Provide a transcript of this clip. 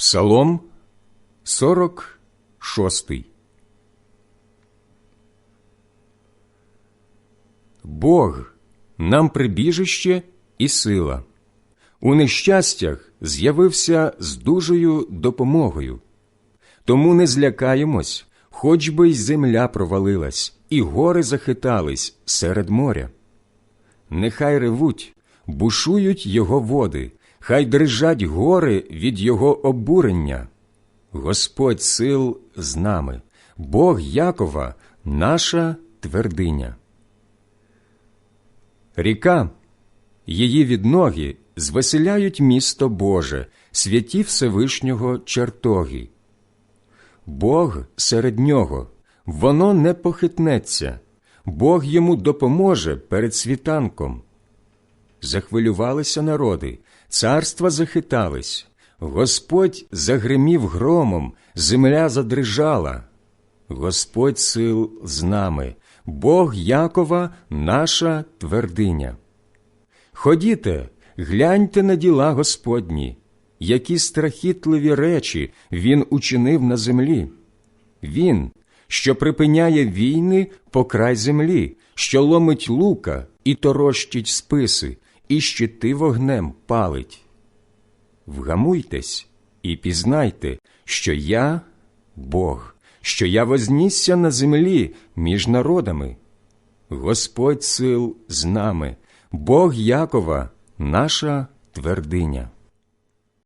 Псалом 46 Бог нам прибіжище і сила. У нещастях з'явився з дужою допомогою. Тому не злякаємось, хоч би й земля провалилась, і гори захитались серед моря. Нехай ревуть, бушують його води, хай дрижать гори від його обурення. Господь сил з нами, Бог Якова, наша твердиня. Ріка, її відноги звеселяють місто Боже, святі Всевишнього чертоги. Бог серед нього, воно не похитнеться, Бог йому допоможе перед світанком. Захвилювалися народи, царства захитались, Господь загримів громом, земля задрижала. Господь сил з нами, Бог Якова, наша твердиня. Ходіте, гляньте на діла Господні, які страхітливі речі Він учинив на землі. Він, що припиняє війни по край землі, що ломить лука і торощить списи, і щити вогнем палить. Вгамуйтесь і пізнайте, що я Бог, що я вознісся на землі між народами. Господь сил з нами, Бог Якова, наша твердиня.